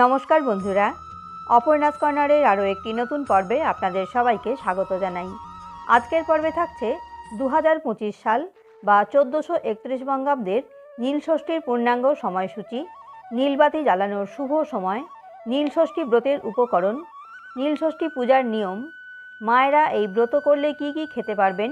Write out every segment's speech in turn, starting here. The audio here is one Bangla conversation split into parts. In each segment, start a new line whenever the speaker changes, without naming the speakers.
নমস্কার বন্ধুরা, অপর্ণাস কর্নারের আরও একটি নতুন পর্বে আপনাদের সবাইকে স্বাগত জানাই। আজকের পর্বে থাকছে দু হাজার পঁচিশ সাল বা চোদ্দোশো একত্রিশ বঙ্গাব্দের নীলষষ্ঠীর পূর্ণাঙ্গ সময়সূচি নীলবাতি জ্বালানোর শুভ সময় নীলষষ্ঠী ব্রতের উপকরণ নীলষষ্ঠী পূজার নিয়ম, মায়েরা এই ব্রত করলে কি কি খেতে পারবেন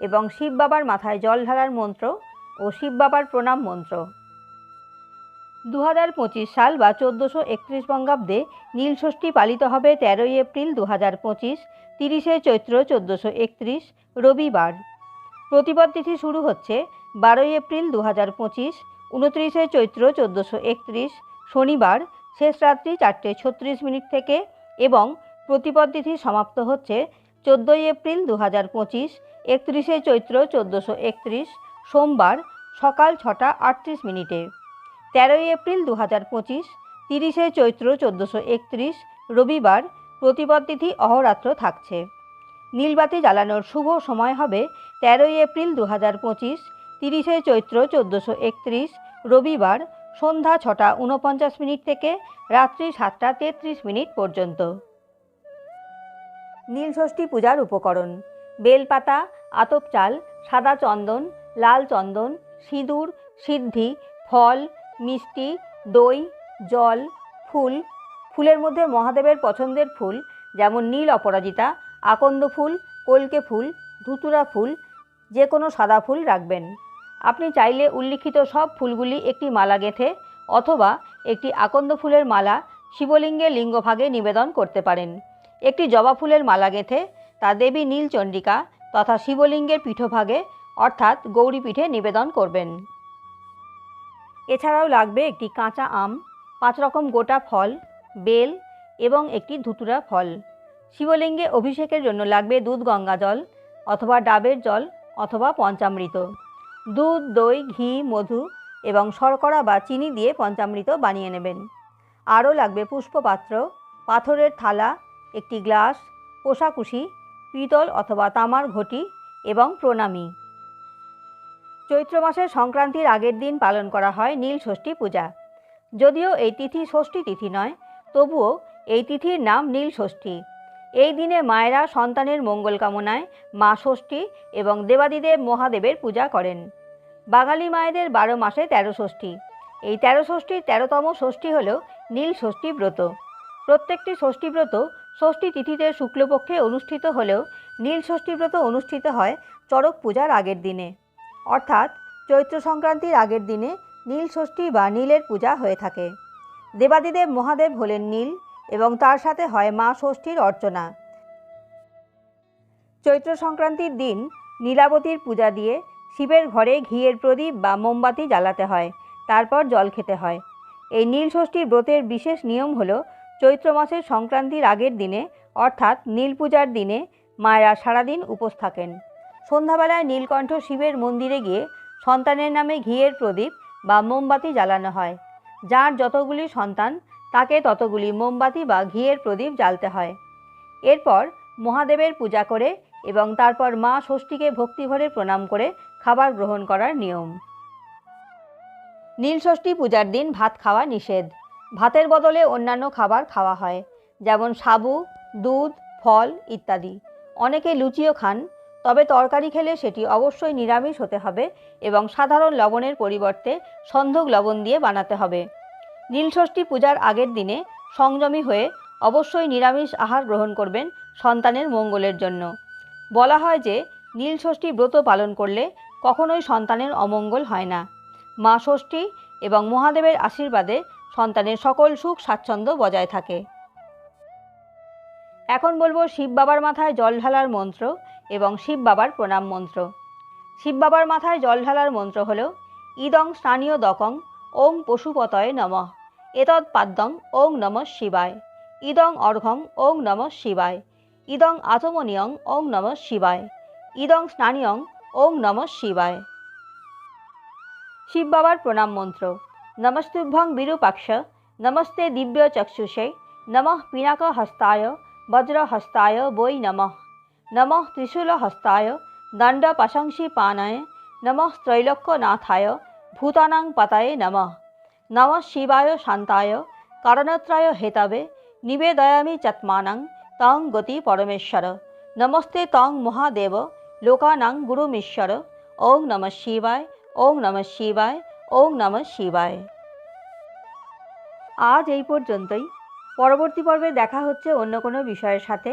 এবং শিব বাবার মাথায় জল ঢালার মন্ত্র ও শিব বাবার প্রণাম মন্ত্র। দু হাজার পঁচিশ সাল বা চোদ্দোশো একত্রিশ বঙ্গাব্দে নীলষষ্ঠী পালিত হবে তেরোই এপ্রিল দু হাজার পঁচিশ, তিরিশে চৈত্র চোদ্দোশো একত্রিশ, রবিবার। প্রতিপদ তিথি শুরু হচ্ছে বারোই এপ্রিল দু হাজার পঁচিশ, উনত্রিশে চৈত্র চোদ্দোশো একত্রিশ, শনিবার, শেষ রাত্রি চারটে ছত্রিশ মিনিট থেকে এবং প্রতিপদ তিথি সমাপ্ত হচ্ছে চোদ্দোই এপ্রিল দু হাজার পঁচিশ, একত্রিশে চৈত্র চোদ্দোশো একত্রিশ, সোমবার সকাল ছটা আটত্রিশ মিনিটে। তেরোই এপ্রিল দু হাজার পঁচিশ, তিরিশে চৈত্র চোদ্দোশো একত্রিশ, রবিবার প্রতিপদ তিথি অহরাত্র থাকছে। নীলবাতি জ্বালানোর শুভ সময় হবে তেরোই এপ্রিল দু হাজার পঁচিশ, তিরিশে চৈত্র চোদ্দোশো একত্রিশ, রবিবার সন্ধ্যা ছটা উনপঞ্চাশ মিনিট থেকে রাত্রি সাতটা তেত্রিশ মিনিট পর্যন্ত। নীলষষ্ঠী পূজার উপকরণ, বেলপাতা, আতপ চাল, সাদা চন্দন, লাল চন্দন, সিঁদুর, সিদ্ধি, ফল মিষ্টি, দই, জল, ফুল, ফুলের মধ্যে মহাদেবের পছন্দের ফুল যেমন নীল অপরাজিতা, আকন্দ ফুল, কলকে ফুল, ধুতুরা ফুল যে কোনো সাদা ফুল রাখবেন। আপনি চাইলে উল্লিখিত সব ফুলগুলি একটি মালা গেঁথে অথবা একটি আকন্দ ফুলের মালা শিবলিঙ্গের লিঙ্গভাগে নিবেদন করতে পারেন। একটি জবা ফুলের মালা গেঁথে তা দেবী নীলচণ্ডিকা তথা শিবলিঙ্গের পীঠভাগে অর্থাৎ গৌরীপীঠে নিবেদন করবেন। এছাড়াও লাগবে একটি কাঁচা আম, পাঁচ রকম গোটা ফল, বেল এবং একটি ধুতুরা ফল। শিবলিঙ্গে অভিষেকের জন্য লাগবে দুধ গঙ্গা জল অথবা ডাবের জল অথবা পঞ্চামৃত। দুধ, দই, ঘি, মধু এবং শর্করা বা চিনি দিয়ে পঞ্চামৃত বানিয়ে নেবেন। আরও লাগবে পুষ্পপাত্র, পাথরের থালা, একটি গ্লাস, কোষাকুষি, পিতল অথবা তামার ঘটি এবং প্রণামী। চৈত্র মাসের সংক্রান্তির আগের দিন পালন করা হয় নীল ষষ্ঠী পূজা। যদিও এই তিথি ষষ্ঠী তিথি নয়, তবুও এই তিথির নাম নীল ষষ্ঠী। এই দিনে মায়েরা সন্তানের মঙ্গল কামনায় মা ষষ্ঠী এবং দেবাদিদেব মহাদেবের পূজা করেন। বাঙালি মায়েদের বারো মাসে তেরো ষষ্ঠী। এই তেরো ষষ্ঠীর তেরোতম ষষ্ঠী হল নীল ষষ্ঠী ব্রত। প্রত্যেকটি ষষ্ঠী ব্রত ষষ্ঠী তিথিতে শুক্লপক্ষে অনুষ্ঠিত হলেও নীল ষষ্ঠী ব্রত অনুষ্ঠিত হয় চড়ক পূজার আগের দিনে। অর্থাৎ চৈত্র সংক্রান্তির আগের দিনে নীল ষষ্ঠী বা নীলের পূজা হয়ে থাকে। দেবাদিদেব মহাদেব হলেন নীল এবং তার সাথে হয় মা ষষ্ঠীর অর্চনা। চৈত্র সংক্রান্তির দিন নীলাবতীর পূজা দিয়ে শিবের ঘরে ঘিয়ের প্রদীপ বা মোমবাতি জ্বালাতে হয়, তারপর জল খেতে হয়। এই নীল ষষ্ঠীর ব্রতের বিশেষ নিয়ম হল চৈত্র মাসের সংক্রান্তির আগের দিনে, অর্থাৎ নীল পূজার দিনে, মায়েরা সারাদিন উপোস থাকেন। সন্ধ্যাবেলায় নীলকণ্ঠ শিবের মন্দিরে গিয়ে সন্তানের নামে ঘিয়ের প্রদীপ বা মোমবাতি জ্বালানো হয়। যার যতগুলি সন্তান, তাকে ততগুলি মোমবাতি বা ঘিয়ের প্রদীপ জ্বালতে হয়। এরপর মহাদেবের পূজা করে এবং তারপর মা ষষ্ঠীকে ভক্তিভরে প্রণাম করে খাবার গ্রহণ করার নিয়ম। নীলষষ্ঠী পূজার দিন ভাত খাওয়া নিষেধ। ভাতের বদলে অন্যান্য খাবার খাওয়া হয়, যেমন সাবু, দুধ, ফল ইত্যাদি। অনেকে লুচিও খান তবে তরকারি খেলে সেটি অবশ্যই নিরামিষ হতে হবে এবং সাধারণ লবণের পরিবর্তে সন্ধক লবণ দিয়ে বানাতে হবে। নীলষষ্ঠী পূজার আগের দিনে সংযমী হয়ে অবশ্যই নিরামিষ আহার গ্রহণ করবেন সন্তানের মঙ্গলের জন্য। বলা হয় যে, নীলষষ্ঠী ব্রত পালন করলে কখনোই সন্তানের অমঙ্গল হয় না। মা ষষ্ঠী এবং মহাদেবের আশীর্বাদে সন্তানের সকল সুখ স্বাচ্ছন্দ্য বজায় থাকে। এখন বলব শিব বাবার মাথায় জল ঢালার মন্ত্র এবং শিব বাবার প্রণাম মন্ত্র। শিব বাবার মাথায় জল ঢালার মন্ত্র হল, ইদং স্থানীয় দকং, ওং পশুপতয়ে নমঃ। এতৎ পাদ্যং ওং নম শিবায়। ইদং অর্ঘং ওং নম শিবায়। ইদং আচমনীয়ং ওং নম শিবায়। ইদং স্নানীয়ং ওং নম শিবায়। শিব বাবার প্রণাম মন্ত্র, নমস্তুভ্যং বিরূপাক্ষ, নমস্তে দিব্য চক্ষুষে নমঃ পিনাক হস্তায় বজ্রহস্তায় বৈ নমঃ। নমঃ ত্রিশূলহস্তায় দণ্ডপাশংসি পানায় নমঃ ত্রৈলোক্যনাথায় ভূতানাং পতায়ে নমঃ নমঃ শিবায় শান্তায় কারণত্রয় হেতবে নিবেদয়ামি চাত্মানাং তং গতি পরমেশ্বর নমস্তে তং মহাদেব লোকানাং গুরুমীশ্বর ওং নমঃ শিবায় ওং নমঃ শিবায় ওং নমঃ শিবায় আজ এই পর্যন্তই। পরবর্তী পর্বে দেখা হচ্ছে অন্য কোনো বিষয়ের সাথে।